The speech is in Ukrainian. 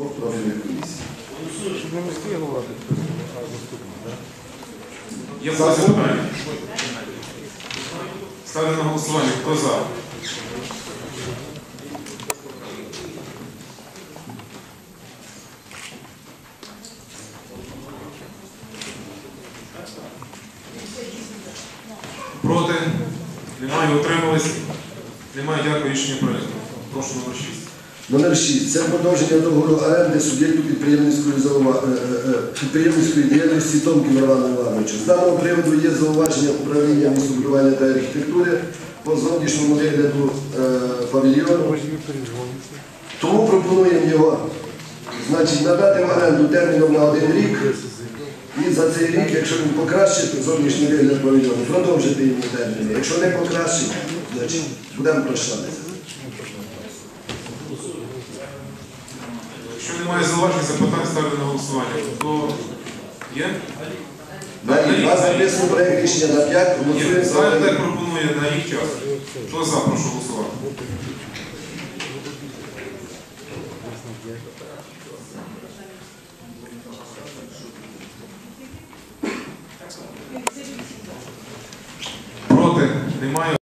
двох профільних комісій. Не міський голова а заступник, так? Є запитання? Ставлю на голосування. Хто за? Проти? Немає. Утримались? Немає. Дякую. Рішення прийнято. Прошу номер 6. Номер 6. Це продовження договору оренди суб'єкту підприємницької, е, е, е, підприємницької діяльності Томків Роману Івановичу. З даного приводу є зауваження управління містобудування та архітектури по зовнішньому вигляду павільйону. Тому пропонуємо його значить, надати в оренду терміном на один рік. І за цей рік, якщо він покращить зовнішній вигляд павільйону, продовжити йому терміни. Якщо не покращить, значить будемо прощатися. Якщо немає зауважень, запитань, ставлю на голосування. Хто є? Далі, вас записано проєкт рішення на 5, голосуємо за Зайде один. пропонує на рік час. Хто за, прошу голосувати. Проти? Немає.